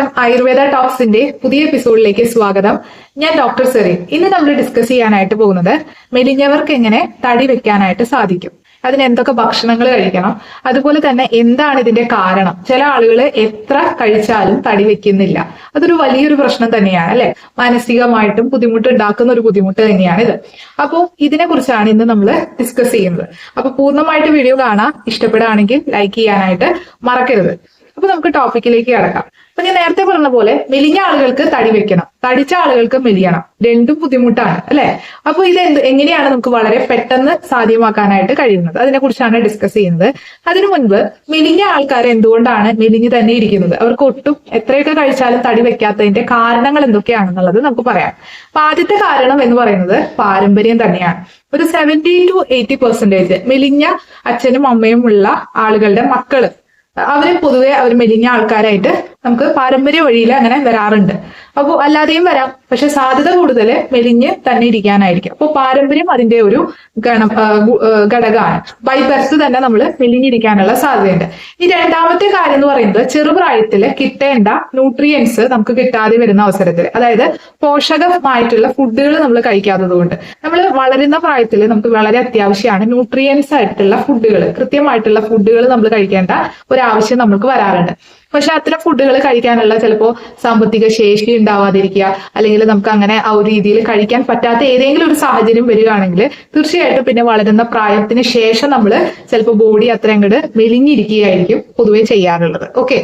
നമസ്കാരം ആയുർവേദ ടോക്സിന്റെ പുതിയ എപ്പിസോഡിലേക്ക് സ്വാഗതം. ഞാൻ ഡോക്ടർ സെറിൻ. ഇന്ന് നമ്മൾ ഡിസ്കസ് ചെയ്യാനായിട്ട് പോകുന്നത് മെലിഞ്ഞവർക്ക് എങ്ങനെ തടി വെക്കാനായിട്ട് സാധിക്കും. അതിന് എന്തൊക്കെ ഭക്ഷണങ്ങൾ കഴിക്കണം? അതുപോലെ തന്നെ എന്താണ് ഇതിന്റെ കാരണം? ചില ആളുകൾ എത്ര കഴിച്ചാലും തടി വെക്കുന്നില്ല. അതൊരു വലിയൊരു പ്രശ്നം തന്നെയാണ് അല്ലെ? മാനസികമായിട്ടും ബുദ്ധിമുട്ട് ഉണ്ടാക്കുന്ന ഒരു ബുദ്ധിമുട്ട് തന്നെയാണ് ഇത്. അപ്പോൾ ഇതിനെ കുറിച്ചാണ് ഇന്ന് നമ്മൾ ഡിസ്കസ് ചെയ്യുന്നത്. അപ്പൊ പൂർണമായിട്ട് വീഡിയോ കാണാം. ഇഷ്ടപ്പെടുകയാണെങ്കിൽ ലൈക്ക് ചെയ്യാനായിട്ട് മറക്കരുത്. അപ്പൊ നമുക്ക് ടോപ്പിക്കിലേക്ക് കിടക്കാം. അപ്പൊ ഞാൻ നേരത്തെ പറഞ്ഞ പോലെ മെലിഞ്ഞ ആളുകൾക്ക് തടി വെക്കണം. തടിച്ച ആളുകൾക്ക് മെലിയണം. രണ്ടും ബുദ്ധിമുട്ടാണ് അല്ലെ? അപ്പൊ ഇത് എന്ത് എങ്ങനെയാണ് നമുക്ക് വളരെ പെട്ടെന്ന് സാധ്യമാക്കാനായിട്ട് കഴിയുന്നത്? അതിനെ കുറിച്ചാണ് ഡിസ്കസ് ചെയ്യുന്നത്. അതിനു മുൻപ് മെലിഞ്ഞ ആൾക്കാർ എന്തുകൊണ്ടാണ് മെലിഞ്ഞ് തന്നെ ഇരിക്കുന്നത്? അവർക്ക് ഒട്ടും എത്രയൊക്കെ കഴിച്ചാലും തടി വെക്കാത്തതിന്റെ കാരണങ്ങൾ എന്തൊക്കെയാണെന്നുള്ളത് നമുക്ക് പറയാം. അപ്പൊ ആദ്യത്തെ കാരണം എന്ന് പറയുന്നത് പാരമ്പര്യം തന്നെയാണ്. ഒരു സെവന്റി ടു എയ്റ്റി പെർസെന്റേജ് മെലിഞ്ഞ അച്ഛനും അമ്മയും ഉള്ള ആളുകളുടെ മക്കൾ അവർ പൊതുവെ അവർ മെലിഞ്ഞ ആൾക്കാരായിട്ട് നമുക്ക് പാരമ്പര്യ വഴിയിൽ അങ്ങനെ വരാറുണ്ട്. അപ്പോൾ അല്ലാതെയും വരാം. പക്ഷെ സാധ്യത കൂടുതൽ മെലിഞ്ഞ് തന്നെ ഇരിക്കാനായിരിക്കും. അപ്പോൾ പാരമ്പര്യം അതിന്റെ ഒരു ഗണം ഘടകമാണ്. ബൈ ബർത്ത് തന്നെ നമ്മൾ മെലിഞ്ഞിരിക്കാനുള്ള സാധ്യതയുണ്ട്. ഈ രണ്ടാമത്തെ കാര്യം എന്ന് പറയുന്നത് ചെറുപ്രായത്തിൽ കിട്ടേണ്ട ന്യൂട്രിയൻസ് നമുക്ക് കിട്ടാതെ വരുന്ന അവസരത്തിൽ അതായത് പോഷകമായിട്ടുള്ള ഫുഡുകൾ നമ്മൾ കഴിക്കാത്തത് കൊണ്ട് നമ്മൾ വളരുന്ന പ്രായത്തിൽ നമുക്ക് വളരെ അത്യാവശ്യമാണ് ന്യൂട്രിയൻസ് ആയിട്ടുള്ള ഫുഡുകൾ കൃത്യമായിട്ടുള്ള ഫുഡുകൾ നമ്മൾ കഴിക്കേണ്ട ഒരു ആവശ്യം നമുക്ക് വരാറുണ്ട്. പക്ഷെ അത്തരം ഫുഡുകൾ കഴിക്കാനുള്ള ചിലപ്പോൾ സാമ്പത്തിക ശേഷി ഉണ്ടാവാതിരിക്കുക അല്ലെങ്കിൽ നമുക്ക് അങ്ങനെ ആ ഒരു രീതിയിൽ കഴിക്കാൻ പറ്റാത്ത ഏതെങ്കിലും ഒരു സാഹചര്യം വരികയാണെങ്കിൽ തീർച്ചയായിട്ടും പിന്നെ വളരുന്ന പ്രായത്തിന് ശേഷം നമ്മൾ ചിലപ്പോൾ ബോഡി അത്ര അങ്ങോട്ട് മെലിഞ്ഞിരിക്കുകയായിരിക്കും പൊതുവെ ചെയ്യാറുള്ളത്. ഓക്കെ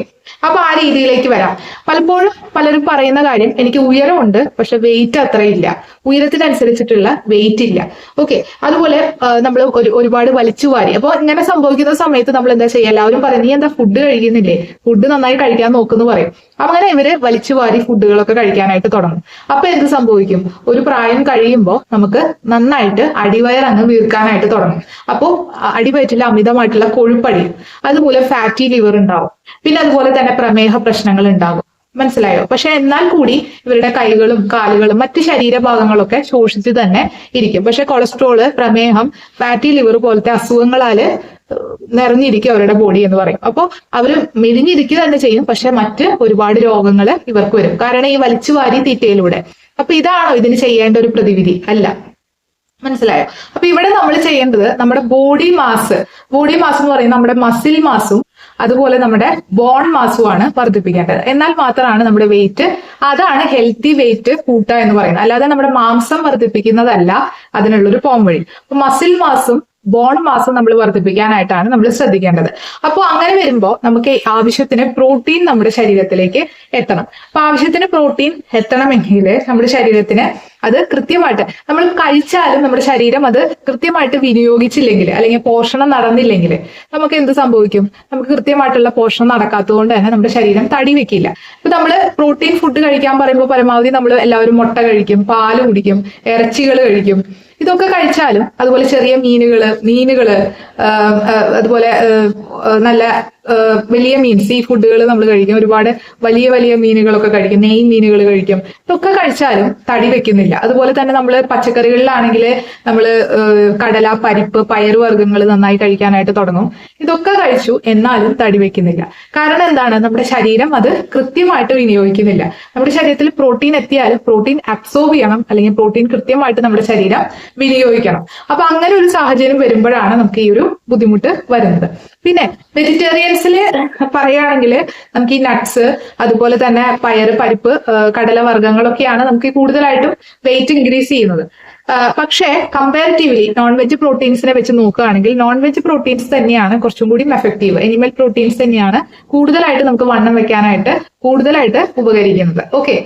അപ്പൊ ആ രീതിയിലേക്ക് വരാം. പലപ്പോഴും പലരും പറയുന്ന കാര്യം എനിക്ക് ഉയരമുണ്ട് പക്ഷെ വെയിറ്റ് അത്രയില്ല. ഉയരത്തിനനുസരിച്ചിട്ടുള്ള വെയിറ്റ് ഇല്ല. ഓക്കെ അതുപോലെ നമ്മൾ ഒരു ഒരുപാട് വലിച്ചു വാരി. അപ്പോൾ ഇങ്ങനെ സംഭവിക്കുന്ന സമയത്ത് നമ്മൾ എന്താ ചെയ്യുക എല്ലാവരും പറയുന്നത് നീ എന്താ ഫുഡ് കഴിക്കുന്നില്ലേ? ഫുഡ് നന്നായി കഴിക്കാൻ നോക്കുന്നു പറയും. അങ്ങനെ ഇവർ വലിച്ചു വാരി ഫുഡുകളൊക്കെ കഴിക്കാനായിട്ട് തുടങ്ങും. അപ്പൊ എന്ത് സംഭവിക്കും? ഒരു പ്രായം കഴിയുമ്പോൾ നമുക്ക് നന്നായിട്ട് അടിവയർ അങ്ങ് വീർക്കാനായിട്ട് തുടങ്ങും. അപ്പോൾ അടിവയറ്റിൽ അമിതമായിട്ടുള്ള കൊഴുപ്പടിയും അതുപോലെ ഫാറ്റി ലിവർ ഉണ്ടാവും. പിന്നെ അതുപോലെ തന്നെ പ്രമേഹ പ്രശ്നങ്ങൾ ഉണ്ടാകും. മനസ്സിലായോ? പക്ഷെ എന്നാൽ കൂടി ഇവരുടെ കൈകളും കാലുകളും മറ്റ് ശരീരഭാഗങ്ങളൊക്കെ ശോഷിച്ച് തന്നെ ഇരിക്കും. പക്ഷെ കൊളസ്ട്രോൾ പ്രമേഹം ഫാറ്റി ലിവർ പോലത്തെ അസുഖങ്ങളാൽ നിറഞ്ഞിരിക്കും അവരുടെ ബോഡി എന്ന് പറയും. അപ്പോൾ അവർ മെലിഞ്ഞിരിക്കുക തന്നെ ചെയ്യും. പക്ഷെ മറ്റ് ഒരുപാട് രോഗങ്ങൾ ഇവർക്ക് വരും. കാരണം ഈ വലിച്ചു വാരി തീറ്റയിലൂടെ. അപ്പൊ ഇതാണോ ഇതിന് ചെയ്യേണ്ട ഒരു പ്രതിവിധി? അല്ല. മനസ്സിലായോ? അപ്പൊ ഇവിടെ നമ്മൾ ചെയ്യേണ്ടത് നമ്മുടെ ബോഡി മാസ് ബോഡി മാസ് എന്ന് പറയുന്നത് നമ്മുടെ മസിൽ മാസും അതുപോലെ നമ്മുടെ ബോൺ മാസുമാണ് വർദ്ധിപ്പിക്കേണ്ടത്. എന്നാൽ മാത്രമാണ് നമ്മുടെ വെയിറ്റ് അതാണ് ഹെൽത്തി വെയിറ്റ് കൂട്ടുക എന്ന് പറയുന്നത്. അല്ലാതെ നമ്മുടെ മാംസം വർദ്ധിപ്പിക്കുന്നതല്ല അതിനുള്ളൊരു പോംവഴി അപ്പൊ മസിൽ മാസും ബോൺ മാസം നമ്മൾ വർദ്ധിപ്പിക്കാനായിട്ടാണ് നമ്മൾ ശ്രദ്ധിക്കേണ്ടത്. അപ്പോൾ അങ്ങനെ വരുമ്പോൾ നമുക്ക് ആവശ്യത്തിന് പ്രോട്ടീൻ നമ്മുടെ ശരീരത്തിലേക്ക് എത്തണം. അപ്പൊ ആവശ്യത്തിന് പ്രോട്ടീൻ എത്തണമെങ്കിൽ നമ്മുടെ ശരീരത്തിന് അത് കൃത്യമായിട്ട് നമ്മൾ കഴിച്ചാലും നമ്മുടെ ശരീരം അത് കൃത്യമായിട്ട് വിനിയോഗിച്ചില്ലെങ്കിൽ അല്ലെങ്കിൽ പോഷണം നടന്നില്ലെങ്കിൽ നമുക്ക് എന്ത് സംഭവിക്കും? നമുക്ക് കൃത്യമായിട്ടുള്ള പോഷണം നടക്കാത്തതുകൊണ്ട് തന്നെ നമ്മുടെ ശരീരം തടി വെക്കില്ല. ഇപ്പൊ നമ്മൾ പ്രോട്ടീൻ ഫുഡ് കഴിക്കാൻ പറയുമ്പോൾ പരമാവധി നമ്മൾ എല്ലാവരും മുട്ട കഴിക്കും പാൽ കുടിക്കും ഇറച്ചികൾ കഴിക്കും. ഇതൊക്കെ കഴിച്ചാലും അതുപോലെ ചെറിയ മീനുകൾ മീനുകൾ അതുപോലെ നല്ല വലിയ മീൻ സീ ഫുഡുകൾ നമ്മൾ കഴിക്കും. ഒരുപാട് വലിയ വലിയ മീനുകളൊക്കെ കഴിക്കും. നെയ് മീനുകൾ കഴിക്കും. ഇതൊക്കെ കഴിച്ചാലും തടി വെക്കുന്നില്ല. അതുപോലെ തന്നെ നമ്മൾ പച്ചക്കറികളിലാണെങ്കിൽ നമ്മൾ കടല പരിപ്പ് പയറുവർഗങ്ങൾ നന്നായി കഴിക്കാനായിട്ട് തുടങ്ങും. ഇതൊക്കെ കഴിച്ചു എന്നാലും തടി വെക്കുന്നില്ല. കാരണം എന്താണ്? നമ്മുടെ ശരീരം അത് കൃത്യമായിട്ട് വിനിയോഗിക്കുന്നില്ല. നമ്മുടെ ശരീരത്തിൽ പ്രോട്ടീൻ എത്തിയാൽ പ്രോട്ടീൻ അബ്സോർബ് ചെയ്യണം. അല്ലെങ്കിൽ പ്രോട്ടീൻ കൃത്യമായിട്ട് നമ്മുടെ ശരീരം വിനിയോഗിക്കണം. അപ്പൊ അങ്ങനെ ഒരു സാഹചര്യം വരുമ്പോഴാണ് നമുക്ക് ഈ ഒരു ബുദ്ധിമുട്ട് വരുന്നത്. പിന്നെ വെജിറ്റേറിയൻസിൽ പറയുകയാണെങ്കിൽ നമുക്ക് ഈ നട്ട്സ് അതുപോലെ തന്നെ പയർ പരിപ്പ് കടല വർഗങ്ങളൊക്കെയാണ് നമുക്ക് കൂടുതലായിട്ടും വെയിറ്റ് ഇൻക്രീസ് ചെയ്യുന്നത്. പക്ഷേ കമ്പാരിറ്റീവ്ലി നോൺ വെജ് പ്രോട്ടീൻസിനെ വെച്ച് നോക്കുകയാണെങ്കിൽ നോൺ വെജ് പ്രോട്ടീൻസ് തന്നെയാണ് കുറച്ചും കൂടി എഫക്റ്റീവ് എനിമൽ പ്രോട്ടീൻസ് തന്നെയാണ് കൂടുതലായിട്ട് നമുക്ക് വണ്ണം വെക്കാനായിട്ട് കൂടുതലായിട്ട് ഉപകരിക്കുന്നത്. ഓക്കെ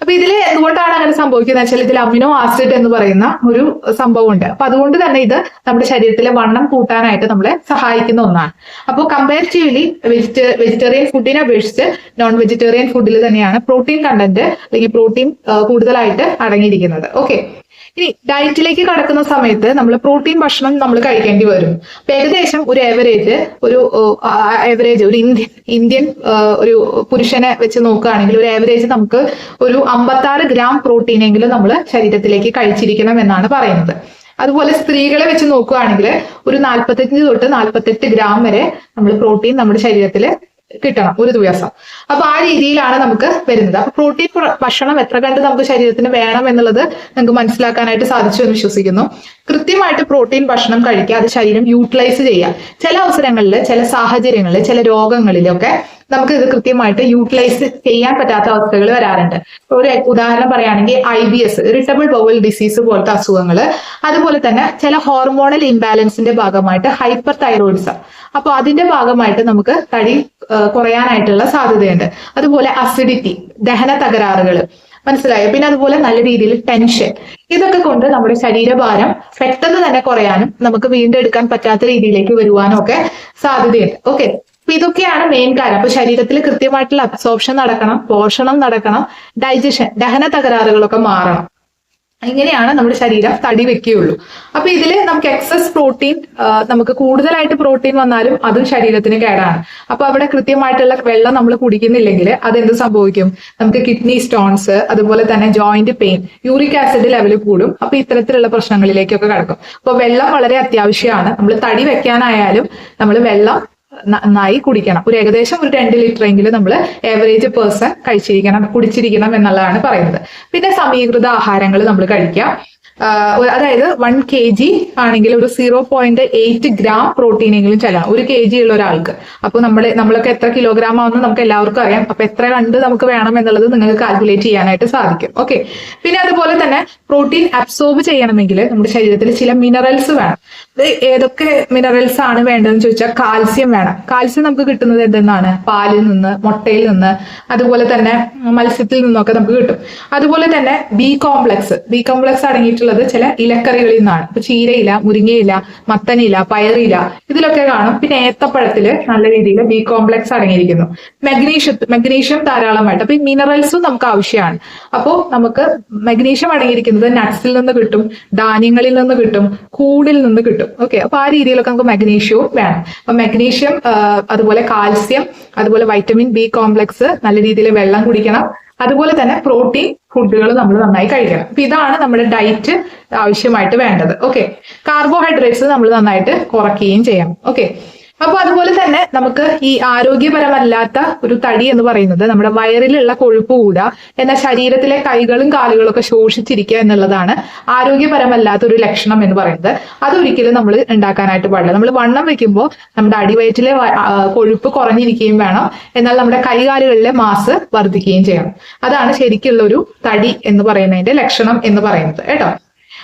അപ്പൊ ഇതിൽ എന്തുകൊണ്ടാണ് അങ്ങനെ സംഭവിക്കുന്നത്? വെച്ചാൽ ഇതിൽ അമിനോ ആസിഡ് എന്ന് പറയുന്ന ഒരു സംഭവം ഉണ്ട് അപ്പൊ അതുകൊണ്ട് തന്നെ ഇത് നമ്മുടെ ശരീരത്തിലെ വണ്ണം കൂട്ടാനായിട്ട് നമ്മളെ സഹായിക്കുന്ന ഒന്നാണ്. അപ്പോൾ കമ്പാരിറ്റീവ്ലി വെജിറ്റ വെജിറ്റേറിയൻ ഫുഡിനെ അപേക്ഷിച്ച് നോൺ വെജിറ്റേറിയൻ ഫുഡിൽ തന്നെയാണ് പ്രോട്ടീൻ കണ്ടന്റ് അല്ലെങ്കിൽ പ്രോട്ടീൻ കൂടുതലായിട്ട് അടങ്ങിയിരിക്കുന്നത്. ഓക്കെ ഇനി ഡയറ്റിലേക്ക് കടക്കുന്ന സമയത്ത് നമ്മൾ പ്രോട്ടീൻ ഭക്ഷണം നമ്മൾ കഴിക്കേണ്ടി വരും. അപ്പൊ ഏകദേശം ഒരു ഏവറേജ് ഒരു ഏവറേജ് ഒരു ഇന്ത്യൻ ഇന്ത്യൻ ഒരു പുരുഷനെ വെച്ച് നോക്കുകയാണെങ്കിൽ ഒരു ഏവറേജ് നമുക്ക് ഒരു അമ്പത്താറ് ഗ്രാം പ്രോട്ടീനെങ്കിലും നമ്മൾ ശരീരത്തിലേക്ക് കഴിച്ചിരിക്കണം എന്നാണ് പറയുന്നത്. അതുപോലെ സ്ത്രീകളെ വെച്ച് നോക്കുകയാണെങ്കിൽ ഒരു നാൽപ്പത്തഞ്ച് തൊട്ട് നാൽപ്പത്തെട്ട് ഗ്രാം വരെ നമ്മൾ പ്രോട്ടീൻ നമ്മുടെ ശരീരത്തിൽ കിട്ടണം ഒരു ദിവസം. അപ്പൊ ആ രീതിയിലാണ് നമുക്ക് വരുന്നത്. അപ്പൊ പ്രോട്ടീൻ ഭക്ഷണം എത്ര കണ്ട് നമുക്ക് ശരീരത്തിന് വേണം എന്നുള്ളത് നമുക്ക് മനസ്സിലാക്കാനായിട്ട് സാധിച്ചു എന്ന് വിശ്വസിക്കുന്നു. കൃത്യമായിട്ട് പ്രോട്ടീൻ ഭക്ഷണം കഴിക്കുക അത് ശരീരം യൂട്ടിലൈസ് ചെയ്യുക. ചില അവസരങ്ങളിൽ ചില സാഹചര്യങ്ങളിൽ ചില രോഗങ്ങളിലൊക്കെ നമുക്ക് ഇത് കൃത്യമായിട്ട് യൂട്ടിലൈസ് ചെയ്യാൻ പറ്റാത്ത അവസ്ഥകൾ വരാറുണ്ട്. ഒരു ഉദാഹരണം പറയുകയാണെങ്കിൽ I B S irritable bowel disease പോലത്തെ അസുഖങ്ങൾ. അതുപോലെ തന്നെ ചില ഹോർമോണൽ ഇംബാലൻസിന്റെ ഭാഗമായിട്ട് ഹൈപ്പർ തൈറോയിഡ്സം അപ്പോൾ അതിന്റെ ഭാഗമായിട്ട് നമുക്ക് തടി കുറയാനായിട്ടുള്ള സാധ്യതയുണ്ട്. അതുപോലെ അസിഡിറ്റി ദഹന തകരാറുകൾ. മനസ്സിലായോ? പിന്നെ അതുപോലെ നല്ല രീതിയിൽ ടെൻഷൻ ഇതൊക്കെ കൊണ്ട് നമ്മുടെ ശരീരഭാരം പെട്ടെന്ന് തന്നെ കുറയാനും നമുക്ക് വീണ്ടെടുക്കാൻ പറ്റാത്ത രീതിയിലേക്ക് വരുവാനും ഒക്കെ സാധ്യതയുണ്ട്. ഓക്കെ അപ്പൊ ഇതൊക്കെയാണ് മെയിൻ കാര്യം. അപ്പൊ ശരീരത്തിൽ കൃത്യമായിട്ടുള്ള അബ്സോർപ്ഷൻ നടക്കണം പോഷണം നടക്കണം ഡൈജഷൻ ദഹന തകരാറുകളൊക്കെ മാറണം. ഇങ്ങനെയാണ് നമ്മുടെ ശരീരം തടി വെക്കുകയുള്ളൂ. അപ്പൊ ഇതിൽ നമുക്ക് എക്സസ് പ്രോട്ടീൻ നമുക്ക് കൂടുതലായിട്ട് പ്രോട്ടീൻ വന്നാലും അതും ശരീരത്തിന് കേടാണ്. അപ്പൊ അവിടെ കൃത്യമായിട്ടുള്ള വെള്ളം നമ്മൾ കുടിക്കുന്നില്ലെങ്കിൽ അതെന്ത് സംഭവിക്കും? നമുക്ക് കിഡ്നി സ്റ്റോൺസ് അതുപോലെ തന്നെ joint pain uric acid level കൂടും. അപ്പൊ ഇത്തരത്തിലുള്ള പ്രശ്നങ്ങളിലേക്കൊക്കെ കിടക്കും. അപ്പൊ വെള്ളം വളരെ അത്യാവശ്യമാണ്. നമ്മൾ തടി വെക്കാനായാലും നമ്മൾ വെള്ളം നന്നായി കുടിക്കണം. ഒരു ഏകദേശം ഒരു രണ്ട് ലിറ്റർ എങ്കിലും നമ്മൾ ഏവറേജ് പേഴ്സൺ കഴിച്ചിരിക്കണം കുടിച്ചിരിക്കണം എന്നുള്ളതാണ് പറയുന്നത്. പിന്നെ സമീകൃത ആഹാരങ്ങൾ നമ്മൾ കഴിക്കാം. അതായത് വൺ കെ ജി ആണെങ്കിൽ ഒരു zero point eight gram protein എങ്കിലും ചെല്ലണം. ഒരു കെ ജി ഉള്ള ഒരാൾക്ക്. അപ്പൊ നമ്മൾ നമ്മളൊക്കെ എത്ര കിലോഗ്രാം ആവുമെന്ന് നമുക്ക് എല്ലാവർക്കും അറിയാം. അപ്പൊ എത്ര കണ്ട് നമുക്ക് വേണം എന്നുള്ളത് നിങ്ങൾക്ക് കാൽക്കുലേറ്റ് ചെയ്യാനായിട്ട് സാധിക്കും. ഓക്കെ പിന്നെ അതുപോലെ തന്നെ പ്രോട്ടീൻ അബ്സോർബ് ചെയ്യണമെങ്കിൽ നമ്മുടെ ശരീരത്തിൽ ചില മിനറൽസ് വേണം. ഏതൊക്കെ മിനറൽസ് ആണ് വേണ്ടതെന്ന് ചോദിച്ചാൽ കാൽസ്യം വേണം. കാൽസ്യം നമുക്ക് കിട്ടുന്നത് എന്തെന്നാണ്? പാലിൽ നിന്ന് മുട്ടയിൽ നിന്ന് അതുപോലെ തന്നെ മത്സ്യത്തിൽ നിന്നൊക്കെ നമുക്ക് കിട്ടും. അതുപോലെ തന്നെ ബി കോംപ്ലക്സ് ബി കോംപ്ലക്സ് അടങ്ങിയിട്ടുള്ളത് ചില ഇലക്കറികളിൽ നിന്നാണ്. ഇപ്പൊ ചീരയില മുരിങ്ങയില മത്തനില പയറില ഇതിലൊക്കെ കാണും. പിന്നെ ഏത്തപ്പഴത്തിൽ നല്ല രീതിയിൽ ബി കോംപ്ലക്സ് അടങ്ങിയിരിക്കുന്നു. മഗ്നീഷ്യം മഗ്നീഷ്യം ധാരാളമായിട്ട് അപ്പൊ ഈ മിനറൽസും നമുക്ക് ആവശ്യമാണ്. അപ്പോൾ നമുക്ക് മഗ്നീഷ്യം അടങ്ങിയിരിക്കുന്നത് നട്ട്സിൽ നിന്ന് കിട്ടും ധാന്യങ്ങളിൽ നിന്ന് കിട്ടും കൂടിൽ നിന്ന് കിട്ടും. ഓക്കെ അപ്പൊ ആ രീതിയിലൊക്കെ നമുക്ക് മഗ്നീഷ്യവും വേണം. അപ്പൊ മഗ്നീഷ്യം അതുപോലെ കാൽസ്യം അതുപോലെ വൈറ്റമിൻ ബി കോംപ്ലക്സ് നല്ല രീതിയിൽ വെള്ളം കുടിക്കണം. അതുപോലെ തന്നെ പ്രോട്ടീൻ ഫുഡുകൾ നമ്മൾ നന്നായി കഴിക്കണം. അപ്പൊ ഇതാണ് നമ്മുടെ ഡയറ്റ് ആവശ്യമായിട്ട് വേണ്ടത്. ഓക്കെ കാർബോഹൈഡ്രേറ്റ്സ് നമ്മൾ നന്നായിട്ട് കുറയ്ക്കുകയും ചെയ്യണം. ഓക്കെ അപ്പൊ അതുപോലെ തന്നെ നമുക്ക് ഈ ആരോഗ്യപരമല്ലാത്ത ഒരു തടി എന്ന് പറയുന്നത് നമ്മുടെ വയറിലുള്ള കൊഴുപ്പ് കൂടുക എന്നാൽ ശരീരത്തിലെ കൈകളും കാലുകളും ഒക്കെ ശോഷിച്ചിരിക്കുക എന്നുള്ളതാണ് ആരോഗ്യപരമല്ലാത്ത ഒരു ലക്ഷണം എന്ന് പറയുന്നത്. അതൊരിക്കലും നമ്മൾ ഉണ്ടാക്കാനായിട്ട് പാടില്ല. നമ്മൾ വണ്ണം വെക്കുമ്പോൾ നമ്മുടെ അടിവയറ്റിലെ കൊഴുപ്പ് കുറഞ്ഞിരിക്കുകയും വേണം. എന്നാൽ നമ്മുടെ കൈകാലുകളിലെ മാസ് വർദ്ധിക്കുകയും ചെയ്യണം. അതാണ് ശരിക്കുള്ള ഒരു തടി എന്ന് പറയുന്നതിന്റെ ലക്ഷണം എന്ന് പറയുന്നത്. കേട്ടോ?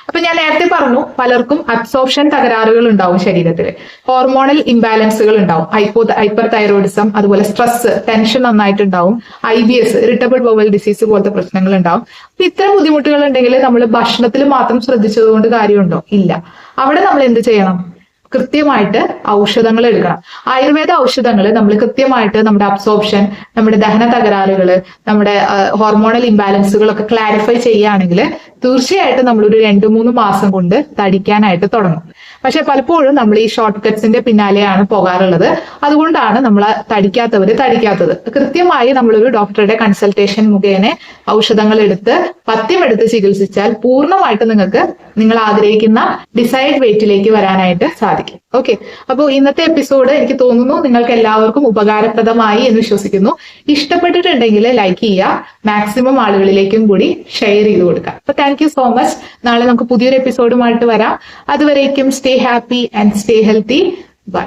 അപ്പൊ ഞാൻ നേരത്തെ പറഞ്ഞു പലർക്കും അബ്സോർപ്ഷൻ തകരാറുകൾ ഉണ്ടാവും ശരീരത്തിൽ ഹോർമോണൽ ഇംബാലൻസുകൾ ഉണ്ടാവും. ഹൈപ്പോ ഹൈപ്പർ തൈറോയിഡിസം അതുപോലെ stress tension നന്നായിട്ടുണ്ടാവും. I B S irritable bowel disease പോലത്തെ പ്രശ്നങ്ങൾ ഉണ്ടാവും. അപ്പൊ ഇത്തരം ബുദ്ധിമുട്ടുകൾ ഉണ്ടെങ്കിൽ നമ്മൾ ഭക്ഷണത്തിൽ മാത്രം ശ്രദ്ധിച്ചത് കൊണ്ട് കാര്യമുണ്ടോ? ഇല്ല. അവിടെ നമ്മൾ എന്ത് ചെയ്യണം? കൃത്യമായിട്ട് ഔഷധങ്ങൾ എടുക്കണം. ആയുർവേദ ഔഷധങ്ങൾ നമ്മൾ കൃത്യമായിട്ട് നമ്മുടെ അബ്സോർപ്ഷൻ നമ്മുടെ ദഹന തകരാറുകൾ നമ്മുടെ ഹോർമോണൽ ഇംബാലൻസുകളൊക്കെ ക്ലാരിഫൈ ചെയ്യുകയാണെങ്കിൽ തീർച്ചയായിട്ടും നമ്മൾ ഒരു രണ്ട് മൂന്ന് മാസം കൊണ്ട് തടിക്കാനായിട്ട് തുടങ്ങും. പക്ഷെ പലപ്പോഴും നമ്മൾ ഈ ഷോർട്ട് കട്ട്സിന്റെ പിന്നാലെയാണ് പോകാറുള്ളത്. അതുകൊണ്ടാണ് നമ്മൾ തടിക്കാത്തവര് തടിക്കാത്തത്. കൃത്യമായി നമ്മളൊരു ഡോക്ടറുടെ കൺസൾട്ടേഷൻ മുഖേന ഔഷധങ്ങൾ എടുത്ത് പത്യമെടുത്ത് ചികിത്സിച്ചാൽ പൂർണമായിട്ട് നിങ്ങൾക്ക് നിങ്ങൾ ആഗ്രഹിക്കുന്ന ഡിസൈഡ് വെയിറ്റിലേക്ക് വരാനായിട്ട് സാധിക്കും. ഓക്കെ? അപ്പോൾ ഇന്നത്തെ എപ്പിസോഡ് എനിക്ക് തോന്നുന്നു നിങ്ങൾക്ക് എല്ലാവർക്കും ഉപകാരപ്രദമായി എന്ന് വിശ്വസിക്കുന്നു. ഇഷ്ടപ്പെട്ടിട്ടുണ്ടെങ്കിൽ ലൈക്ക് ചെയ്യുക. മാക്സിമം ആളുകളിലേക്കും കൂടി ഷെയർ ചെയ്ത് കൊടുക്കുക. അപ്പൊ താങ്ക് യു സോ മച്ച് നാളെ നമുക്ക് പുതിയൊരു എപ്പിസോഡുമായിട്ട് വരാം. അതുവരേക്കും stay happy and stay healthy bye